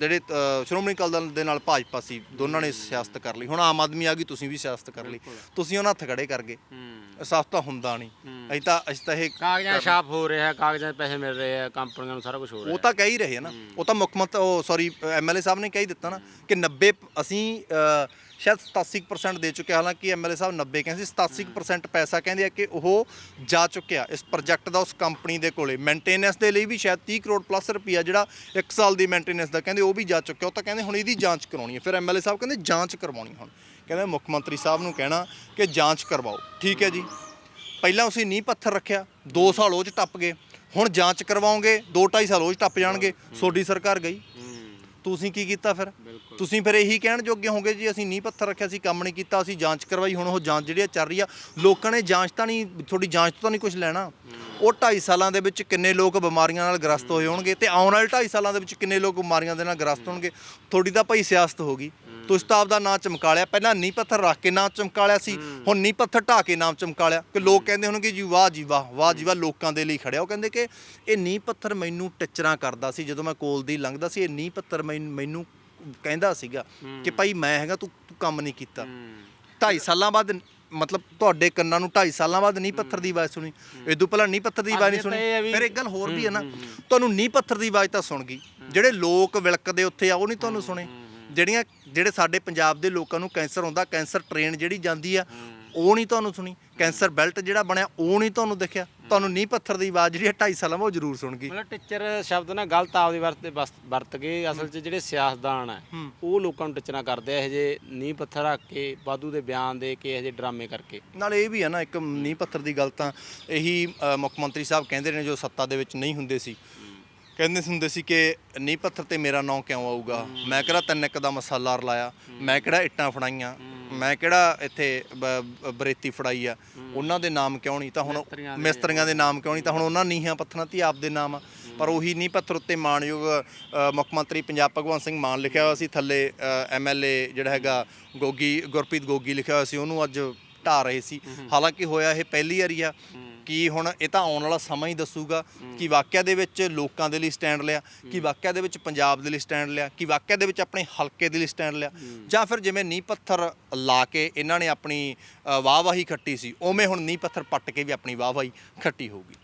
ਜਿਹੜੇ ਸ਼੍ਰੋਮਣੀ ਅਕਾਲੀ ਦਲ ਦੇ ਨਾਲ ਭਾਜਪਾ ਸੀ ਦੋਨਾਂ ਨੇ ਸਿਆਸਤ ਕਰ ਲਈ ਹੁਣ ਆਮ ਆਦਮੀ ਆ ਗਈ ਤੁਸੀਂ ਵੀ ਸਿਆਸਤ ਕਰ ਲਈ ਤੁਸੀਂ ਉਹਨਾਂ ਹੱਥ ਖੜੇ ਕਰ ਗਏ ਸਾਫ਼ ਤਾਂ ਹੁੰਦਾ ਨਹੀਂ ਅਸੀਂ ਤਾਂ ਅਸੀਂ ਤਾਂ ਇਹ ਕਾਗਜ਼ਾਂ ਛਾਪ ਹੋ ਰਿਹਾ ਹੈ ਕਾਗਜ਼ਾਂ 'ਚ ਪੈਸੇ ਮਿਲ ਰਹੇ ਆ ਕੰਪਨੀਆਂ ਨੂੰ ਸਾਰਾ ਕੁਝ ਹੋ ਰਿਹਾ। ਉਹ ਤਾਂ ਕਹਿ ਹੀ ਰਹੇ ਨਾ ਉਹ ਤਾਂ ਮੁੱਖ ਮੰਤਰੀ ਉਹ ਸੌਰੀ ਐਮਐਲਏ ਸਾਹਿਬ ਨੇ ਕਹਿ ਹੀ ਦਿੱਤਾ ਨਾ ਕਿ 90 ਅਸੀਂ ਸ਼ਾਇਦ 87% ਦੇ ਚੁੱਕੇ ਹਾਲਾਂਕਿ ਐਮਐਲਏ ਸਾਹਿਬ 90 ਕਹਿੰਦੇ ਸੀ 87% ਪੈਸਾ ਕਹਿੰਦੇ ਆ ਕਿ ਉਹ ਜਾ ਚੁੱਕਿਆ ਇਸ ਪ੍ਰੋਜੈਕਟ ਦਾ ਉਸ ਕੰਪਨੀ ਦੇ ਕੋਲੇ। ਮੇਨਟੇਨੈਂਸ ਦੇ ਲਈ ਵੀ ਸ਼ਾਇਦ 30 ਕਰੋੜ ਪਲੱਸ ਰੁਪਈਆ ਜਿਹੜਾ 1 ਸਾਲ ਦੀ ਮੇਨਟੇਨੈਂਸ ਦਾ ਕਹਿੰਦੇ ਉਹ ਵੀ ਜਾ ਚੁੱਕਿਆ। ਉਹ ਤਾਂ ਕਹਿੰਦੇ ਹੁਣ ਇਹਦੀ ਜਾਂਚ ਕਰਾਉਣੀ ਹੈ। ਫਿਰ ਐਮਐਲਏ ਸਾਹਿਬ ਕਹਿੰਦੇ ਜਾਂਚ ਕਰਵਾਉਣੀ ਹੁਣ। ਕਹਿੰਦੇ ਮੁੱਖ ਮੰਤਰੀ ਸਾਹਿਬ ਨੂੰ ਕਹਿਣਾ ਕਿ ਜਾਂਚ ਕਰਵਾਓ। ਠੀਕ ਹੈ ਜੀ। ਪਹਿਲਾਂ ਅਸੀਂ ਨੀਂਹ ਪੱਥਰ ਰੱਖਿਆ। 2 ਸਾਲ ਉਹ ਚ ਟੱਪ ਗਏ। ਹੁਣ ਜਾਂਚ ਕਰਵਾਓਗੇ 2.5 ਸਾਲ ਉਹ ਚ ਟੱਪ ਜਾਣਗੇ। ਸੋਡੀ ਸਰਕਾਰ ਗਈ। ਤੁਸੀਂ ਕੀ ਕੀਤਾ ਫਿਰ? ਤੁਸੀਂ ਫਿਰ ਇਹੀ ਕਹਿਣ ਜੋਗੇ ਹੋਗੇ ਜੀ ਅਸੀਂ ਨੀਂਹ ਪੱਥਰ ਰੱਖਿਆ ਸੀ ਕੰਮ ਨਹੀਂ ਕੀਤਾ ਅਸੀਂ ਜਾਂਚ ਕਰਵਾਈ ਹੁਣ ਉਹ ਜਾਂਚ ਜਿਹੜੀ ਆ ਚੱਲ ਰਹੀ ਆ ਲੋਕਾਂ ਨੇ ਜਾਂਚ ਤਾਂ ਨਹੀਂ ਤੁਹਾਡੀ ਜਾਂਚ ਤੋਂ ਤਾਂ ਨਹੀਂ ਕੁਝ ਲੈਣਾ। ਉਹ 2.5 ਸਾਲਾਂ ਦੇ ਵਿੱਚ ਕਿੰਨੇ ਲੋਕ ਬਿਮਾਰੀਆਂ ਨਾਲ ਗ੍ਰਸਤ ਹੋਏ ਹੋਣਗੇ ਤੇ ਆਉਣ ਵਾਲੇ 2.5 ਸਾਲਾਂ ਦੇ ਵਿੱਚ ਕਿੰਨੇ ਲੋਕ ਬਿਮਾਰੀਆਂ ਦੇ ਨਾਲ ਗ੍ਰਸਤ ਹੋਣਗੇ? ਤੁਹਾਡੀ ਤਾਂ ਭਾਈ ਸਿਆਸਤ ਹੋ ਗਈ। ਤੁਸੀਂ ਤਾਂ ਆਪਦਾ ਨਾਂ ਚਮਕਾ ਲਿਆ। ਪਹਿਲਾਂ ਨੀਂਹ ਪੱਥਰ ਰੱਖ ਕੇ ਨਾਮ ਚਮਕਾ ਲਿਆ ਸੀ ਹੁਣ ਨੀਂਹ ਪੱਥਰ ਢਾ ਕੇ ਨਾਮ ਚਮਕਾ ਲਿਆ ਕਿ ਲੋਕ ਕਹਿੰਦੇ ਹੋਣਗੇ ਜੀ ਵਾਹ ਜੀ ਵਾਹ ਵਾਹ ਜੀ ਵਾਹ ਲੋਕਾਂ ਦੇ ਲਈ ਖੜਿਆ। ਉਹ ਕਹਿੰਦੇ ਕਿ ਇਹ ਨੀਂਹ ਪੱਥਰ ਮੈਨੂੰ ਟਿਚਰਾਂ ਕਰਦਾ ਸੀ। ਜਦੋਂ ਮੈਂ ਕੋਲ ਦੀ ਲੰਘਦਾ ਸੀ ਇਹ ਨੀਂਹ ਪੱਥਰ ਮੈਨ- ਕਹਿੰਦਾ ਸੀਗਾ ਕਿ ਭਾਈ ਮੈਂ ਹੈਗਾ ਤੂੰ ਤੂੰ ਕੰਮ ਨਹੀਂ ਕੀਤਾ। 2.5 ਸਾਲਾਂ ਬਾਅਦ ਮਤਲਬ ਤੁਹਾਡੇ ਕੰਨਾਂ ਨੂੰ 2.5 ਸਾਲਾਂ ਬਾਅਦ ਨੀਂਹ ਪੱਥਰ ਦੀ ਆਵਾਜ਼ ਸੁਣੀ। ਇਦੋਂ ਪਹਿਲਾਂ ਨੀਂਹ ਪੱਥਰ ਦੀ ਆਵਾਜ਼ ਨਹੀਂ ਤਾਂ ਸੁਣੀ। ਇਹ ਫਿਰ ਇੱਕ ਗੱਲ ਹੋਰ ਵੀ ਹੈ ਨਾ। ਤੁਹਾਨੂੰ ਨੀਂਹ ਪੱਥਰ ਦੀ ਆਵਾਜ਼ ਤਾਂ ਸੁਣ ਗਈ। ਜਿਹੜੇ ਲੋਕ ਵਿਲਕਦੇ ਉੱਥੇ ਆ ਉਹ ਨਹੀਂ ਤੁਹਾਨੂੰ ਸੁਣੇ। ਜਿਹੜੀਆਂ ਜਿਹੜੇ ਸਾਡੇ ਪੰਜਾਬ ਦੇ ਲੋਕਾਂ ਨੂੰ ਕੈਂਸਰ ਹੁੰਦਾ ਕੈਂਸਰ ਟ੍ਰੇਨ ਜਿਹੜੀ ਜਾਂਦੀ ਆ ਉਹ ਨਹੀਂ ਤੁਹਾਨੂੰ ਸੁਣੀ। ਕੈਂਸਰ ਬੈਲਟ ਜਿਹੜਾ ਬਣਿਆ ਉਹ ਨਹੀਂ ਤੁਹਾਨੂੰ ਦਿਖਿਆ। ਤੁਹਾਨੂੰ ਨੀਂਹ ਪੱਥਰ ਦੀ ਆਵਾਜ਼ ਜਿਹੜੀ 2.5 ਸਾਲਾਂ ਬਾਅਦ ਉਹ ਜ਼ਰੂਰ ਸੁਣ ਗਈ ਮਤਲਬ ਟੀਚਰ ਸ਼ਬਦ ਨਾ ਗਲਤ ਆਪਦੀ ਵਰਤੇ ਵਰਤ ਕੇ ਅਸਲ 'ਚ ਜਿਹੜੇ ਸਿਆਸਤਦਾਨ ਆ ਉਹ ਲੋਕਾਂ ਨੂੰ ਟਿਚਣਾ ਕਰਦੇ ਆ ਇਹ ਜੇ ਨੀਂਹ ਪੱਥਰ ਰੱਖ ਕੇ ਵਾਧੂ ਦੇ ਬਿਆਨ ਦੇ ਕੇ ਇਹ ਜੇ ਡਰਾਮੇ ਕਰਕੇ। ਨਾਲ ਇਹ ਵੀ ਹੈ ਨਾ ਇੱਕ ਨੀਂਹ ਪੱਥਰ ਦੀ ਗੱਲ ਤਾਂ ਇਹੀ ਮੁੱਖ ਮੰਤਰੀ ਸਾਹਿਬ ਕਹਿੰਦੇ ਨੇ ਜੋ ਸੱਤਾ ਦੇ ਵਿੱਚ ਨਹੀਂ ਹੁੰਦੇ ਸੀ। ਕਹਿੰਦੇ ਹੁੰਦੇ ਸੀ ਕਿ ਨੀਂਹ ਪੱਥਰ ਤੇ ਮੇਰਾ ਨਾਂ ਕਿਉਂ ਆਊਗਾ? ਮੈਂ ਕਿਹੜਾ ਤਿੰਨ ਇੱਕ ਦਾ ਮਸਾਲਾ ਰਲਾਇਆ ਮੈਂ ਕਿਹੜਾ ਇੱਟਾਂ ਫੜਾਈਆਂ? ਮੈਂ ਕਿਹੜਾ ਇੱਥੇ ਬ- ਬਰੇਤੀ ਫੜਾਈ ਆ? ਉਹਨਾਂ ਦੇ ਨਾਮ ਕਿਉਂ ਨਹੀਂ? ਤਾਂ ਹੁਣ ਮਿਸਤਰੀਆਂ ਦੇ- ਨਾਮ ਕਿਉਂ ਨਹੀਂ? ਤਾਂ ਹੁਣ ਉਹਨਾਂ ਨੀਹਾਂ ਪੱਥਰਾਂ ਤੇ ਆਪਦੇ ਨਾਮ ਆ। ਪਰ ਉਹੀ ਨੀਂਹ ਪੱਥਰ ਉੱਤੇ ਮਾਨਯੋਗ ਮੁੱਖ ਮੰਤਰੀ ਪੰਜਾਬ ਭਗਵੰਤ ਸਿੰਘ ਮਾਨ ਲਿਖਿਆ ਹੋਇਆ ਸੀ। ਥੱਲੇ ਐਮਐਲਏ ਜਿਹੜਾ ਹੈਗਾ ਗੋਗੀ ਗੁਰਪ੍ਰੀਤ ਗੋਗੀ ਲਿਖਿਆ ਹੋਇਆ ਸੀ। ਉਹਨੂੰ ਅੱਜ ਢਾ ਰਹੇ ਸੀ। ਹਾਲਾਂਕਿ ਹੋਇਆ ਇਹ ਪਹਿਲੀ ਵਾਰੀ ਆ। ਕਿ ਹੁਣ ਇਹ ਤਾਂ ਆਉਣ ਵਾਲਾ ਸਮਾਂ ਹੀ ਦੱਸੂਗਾ ਕਿ ਵਾਕਿਆ ਦੇ ਵਿੱਚ ਲੋਕਾਂ ਦੇ ਲਈ ਸਟੈਂਡ ਲਿਆ ਕਿ ਵਾਕਿਆ ਦੇ ਵਿੱਚ ਪੰਜਾਬ ਦੇ ਲਈ ਸਟੈਂਡ ਲਿਆ ਕਿ ਵਾਕਿਆ ਦੇ ਵਿੱਚ ਆਪਣੇ ਹਲਕੇ ਦੇ ਲਈ ਸਟੈਂਡ ਲਿਆ। ਜਾਂ ਫਿਰ ਜਿਵੇਂ ਨੀਂਹ ਪੱਥਰ ਲਾ ਕੇ ਇਹਨਾਂ ਨੇ ਆਪਣੀ ਵਾਹ ਵਾਹੀ ਖੱਟੀ ਸੀ ਉਵੇਂ ਹੁਣ ਨੀਂਹ ਪੱਥਰ ਪੱਟ ਕੇ ਵੀ ਆਪਣੀ ਵਾਹ ਵਾਹੀ ਖੱਟੀ ਹੋਊਗੀ।